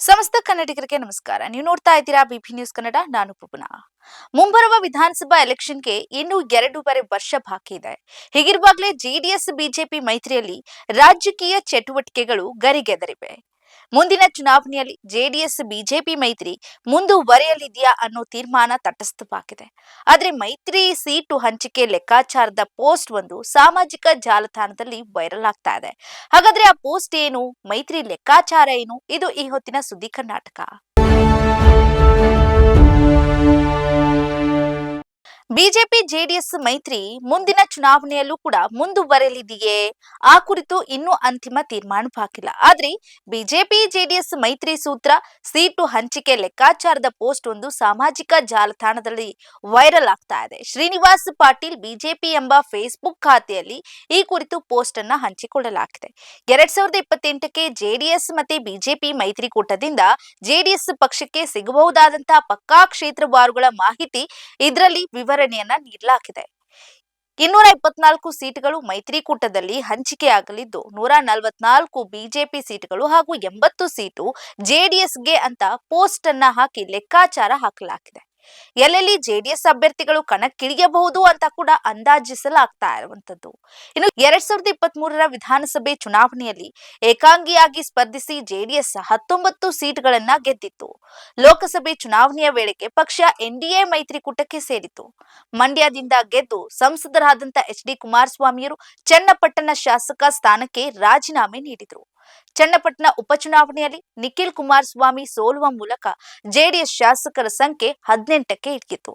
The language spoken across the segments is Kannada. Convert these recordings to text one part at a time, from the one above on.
ಸಮಸ್ತ ಕನ್ನಡಿಗರಿಗೆ ನಮಸ್ಕಾರ. ನೀವು ನೋಡ್ತಾ ಇದ್ದೀರಾ ಬಿಪಿ ನ್ಯೂಸ್ ಕನ್ನಡ, ನಾನು ಪುಪುನ ಮುಂಬರುವ ವಿಧಾನಸಭಾ ಎಲೆಕ್ಷನ್ಗೆ ಇನ್ನೂ ಎರಡೂವರೆ ವರ್ಷ ಬಾಕಿ ಇದೆ. ಹೀಗಿರುವಾಗಲೇ ಜೆಡಿಎಸ್ ಬಿಜೆಪಿ ಮೈತ್ರಿಯಲ್ಲಿ ರಾಜಕೀಯ ಚಟುವಟಿಕೆಗಳು ಗರಿಗೆದರಿವೆ. ಮುಂದಿನ ಚುನಾವಣೆಯಲ್ಲಿ ಜೆಡಿಎಸ್, ಬಿಜೆಪಿ ಮೈತ್ರಿ ಮುಂದುವರೆಯಲಿದೆಯಾ ಅನ್ನೋ ತೀರ್ಮಾನ ತಟಸ್ಥವಾಗಿದೆ. ಆದ್ರೆ ಮೈತ್ರಿ ಸೀಟು ಹಂಚಿಕೆ ಲೆಕ್ಕಾಚಾರದ ಪೋಸ್ಟ್ ಒಂದು ಸಾಮಾಜಿಕ ಜಾಲತಾಣದಲ್ಲಿ ವೈರಲ್ ಆಗ್ತಾ ಇದೆ. ಹಾಗಾದ್ರೆ ಆ ಪೋಸ್ಟ್ ಏನು? ಮೈತ್ರಿ ಲೆಕ್ಕಾಚಾರ ಏನು? ಇದು ಈ ಹೊತ್ತಿನ ಸುದ್ದಿ ಕರ್ನಾಟಕ. ಬಿಜೆಪಿ, ಜೆಡಿಎಸ್ ಮೈತ್ರಿ ಮುಂದಿನ ಚುನಾವಣೆಯಲ್ಲೂ ಕೂಡ ಮುಂದುವರೆಯಲಿದೆಯೇ? ಆ ಕುರಿತು ಇನ್ನೂ ಅಂತಿಮ ತೀರ್ಮಾನವಾಗಿಲ್ಲ ಆದ್ರೆ ಬಿಜೆಪಿ, ಜೆಡಿಎಸ್ ಮೈತ್ರಿ ಸೂತ್ರ ಸೀಟು ಹಂಚಿಕೆ ಲೆಕ್ಕಾಚಾರದ ಪೋಸ್ಟ್ ಒಂದು ಸಾಮಾಜಿಕ ಜಾಲತಾಣದಲ್ಲಿ ವೈರಲ್ ಆಗ್ತಾ ಇದೆ. ಶ್ರೀನಿವಾಸ್ ಪಾಟೀಲ್ ಬಿಜೆಪಿ ಎಂಬ ಫೇಸ್ಬುಕ್ ಖಾತೆಯಲ್ಲಿ ಈ ಕುರಿತು ಪೋಸ್ಟ್ ಅನ್ನ ಹಂಚಿಕೊಳ್ಳಲಾಗಿದೆ. ಎರಡ್ ಸಾವಿರದ ಇಪ್ಪತ್ತೆಂಟಕ್ಕೆ ಜೆಡಿಎಸ್ ಮತ್ತೆ ಬಿಜೆಪಿ ಮೈತ್ರಿಕೂಟದಿಂದ ಜೆಡಿಎಸ್ ಪಕ್ಷಕ್ಕೆ ಸಿಗಬಹುದಾದಂತಹ ಪಕ್ಕಾ ಕ್ಷೇತ್ರವಾರುಗಳ ಮಾಹಿತಿ ಇದರಲ್ಲಿ ವಿವರಣೆಯನ್ನ ನೀಡಲಾಗಿದೆ. ಇನ್ನೂರ ಇಪ್ಪತ್ನಾಲ್ಕು ಸೀಟುಗಳು ಮೈತ್ರಿಕೂಟದಲ್ಲಿ ಹಂಚಿಕೆಯಾಗಲಿದ್ದು, ನೂರ ನಲವತ್ನಾಲ್ಕು ಬಿಜೆಪಿ ಸೀಟುಗಳು ಹಾಗೂ ಎಂಬತ್ತು ಸೀಟು ಜೆಡಿಎಸ್ಗೆ ಅಂತ ಪೋಸ್ಟ್ ಅನ್ನ ಹಾಕಿ ಲೆಕ್ಕಾಚಾರ ಹಾಕಲಾಗಿದೆ. ಎಲ್ಲೆಲ್ಲಿ ಜೆಡಿಎಸ್ ಅಭ್ಯರ್ಥಿಗಳು ಕಣಕ್ಕಿಳಿಯಬಹುದು ಅಂತ ಕೂಡ ಅಂದಾಜಿಸಲಾಗ್ತಾ ಇರುವಂತದ್ದು ಇನ್ನು ಎರಡ್ ಸಾವಿರದ ಇಪ್ಪತ್ತ್ ಮೂರರ ವಿಧಾನಸಭೆ ಚುನಾವಣೆಯಲ್ಲಿ ಏಕಾಂಗಿಯಾಗಿ ಸ್ಪರ್ಧಿಸಿ ಜೆಡಿಎಸ್ ಹತ್ತೊಂಬತ್ತು ಸೀಟ್ಗಳನ್ನ ಗೆದ್ದಿತ್ತು. ಲೋಕಸಭೆ ಚುನಾವಣೆಯ ವೇಳೆಗೆ ಪಕ್ಷ ಎನ್ಡಿಎ ಮೈತ್ರಿಕೂಟಕ್ಕೆ ಸೇರಿತು ಮಂಡ್ಯದಿಂದ ಗೆದ್ದು ಸಂಸದರಾದಂತಹ ಎಚ್ ಡಿ ಕುಮಾರಸ್ವಾಮಿಯವರು ಚನ್ನಪಟ್ಟಣ ಶಾಸಕ ಸ್ಥಾನಕ್ಕೆ ರಾಜೀನಾಮೆ ನೀಡಿದರು. ಚನ್ನಪಟ್ಟಣ ಉಪಚುನಾವಣೆಯಲ್ಲಿ ನಿಖಿಲ್ ಕುಮಾರಸ್ವಾಮಿ ಸೋಲುವ ಮೂಲಕ ಜೆಡಿಎಸ್ ಶಾಸಕರ ಸಂಖ್ಯೆ ಹದಿನೆಂಟಕ್ಕೆ ಇಟ್ಟಿತು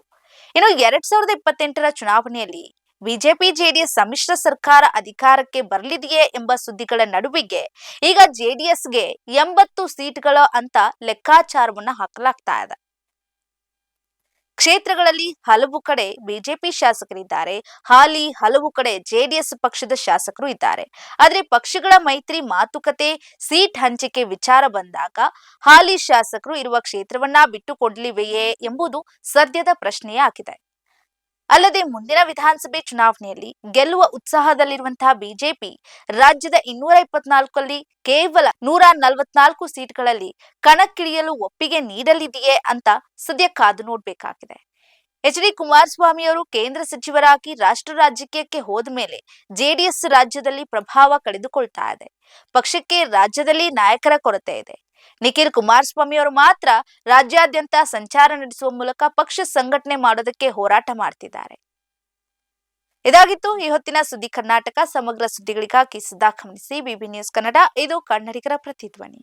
ಇನ್ನು ಎರಡ್ ಸಾವಿರದ ಇಪ್ಪತ್ತೆಂಟರ ಚುನಾವಣೆಯಲ್ಲಿ ಬಿಜೆಪಿ ಜೆಡಿಎಸ್ ಸಮ್ಮಿಶ್ರ ಸರ್ಕಾರ ಅಧಿಕಾರಕ್ಕೆ ಬರಲಿದೆಯೇ ಎಂಬ ಸುದ್ದಿಗಳ ನಡುವಿಗೆ ಈಗ ಜೆಡಿಎಸ್ಗೆ ಎಂಬತ್ತು ಸೀಟ್ಗಳ ಅಂತ ಲೆಕ್ಕಾಚಾರವನ್ನ ಹಾಕಲಾಗ್ತಾ ಇದೆ. ಕ್ಷೇತ್ರಗಳಲ್ಲಿ ಹಲವು ಕಡೆ ಬಿಜೆಪಿ ಶಾಸಕರಿದ್ದಾರೆ. ಹಾಲಿ ಹಲವು ಕಡೆ ಜೆಡಿಎಸ್ ಪಕ್ಷದ ಶಾಸಕರು ಇದ್ದಾರೆ. ಆದ್ರೆ ಪಕ್ಷಗಳ ಮೈತ್ರಿ ಮಾತುಕತೆ, ಸೀಟ್ ಹಂಚಿಕೆ ವಿಚಾರ ಬಂದಾಗ ಹಾಲಿ ಶಾಸಕರು ಇರುವ ಕ್ಷೇತ್ರವನ್ನ ಬಿಟ್ಟುಕೊಡ್ಲಿವೆಯೇ ಎಂಬುದು ಸದ್ಯದ ಪ್ರಶ್ನೆಯೇ ಆಗಿದೆ. ಅಲ್ಲದೆ ಮುಂದಿನ ವಿಧಾನಸಭೆ ಚುನಾವಣೆಯಲ್ಲಿ ಗೆಲ್ಲುವ ಉತ್ಸಾಹದಲ್ಲಿರುವಂತಹ ಬಿಜೆಪಿ ರಾಜ್ಯದ ಇನ್ನೂರ ಇಪ್ಪತ್ನಾಲ್ಕಲ್ಲಿ ಕೇವಲ ನೂರ ನಲವತ್ನಾಲ್ಕು ಸೀಟ್ಗಳಲ್ಲಿ ಕಣಕ್ಕಿಳಿಯಲು ಒಪ್ಪಿಗೆ ನೀಡಲಿದೆಯೇ ಅಂತ ಸದ್ಯ ಕಾದು ನೋಡ್ಬೇಕಾಗಿದೆ. ಎಚ್ ಡಿ ಕುಮಾರಸ್ವಾಮಿ ಅವರು ಕೇಂದ್ರ ಸಚಿವರಾಗಿ ರಾಷ್ಟ್ರ ರಾಜಕೀಯಕ್ಕೆ ಹೋದ ಮೇಲೆ ಜೆಡಿಎಸ್ ರಾಜ್ಯದಲ್ಲಿ ಪ್ರಭಾವ ಕಳೆದುಕೊಳ್ತಾ ಇದೆ. ಪಕ್ಷಕ್ಕೆ ರಾಜ್ಯದಲ್ಲಿ ನಾಯಕರ ಕೊರತೆ ಇದೆ. ನಿಖಿಲ್ ಕುಮಾರಸ್ವಾಮಿ ಅವರು ಮಾತ್ರ ರಾಜ್ಯಾದ್ಯಂತ ಸಂಚಾರ ನಡೆಸುವ ಮೂಲಕ ಪಕ್ಷ ಸಂಘಟನೆ ಮಾಡೋದಕ್ಕೆ ಹೋರಾಟ ಮಾಡ್ತಿದ್ದಾರೆ. ಇದಾಗಿತ್ತು ಈ ಹೊತ್ತಿನ ಸುದ್ದಿ ಕರ್ನಾಟಕ. ಸಮಗ್ರ ಸುದ್ದಿಗಳಿಗಾಗಿ ಸದಾ ಗಮನಿಸಿ ಬಿಬಿ ನ್ಯೂಸ್ ಕನ್ನಡ. ಇದು ಕನ್ನಡಿಗರ ಪ್ರತಿಧ್ವನಿ.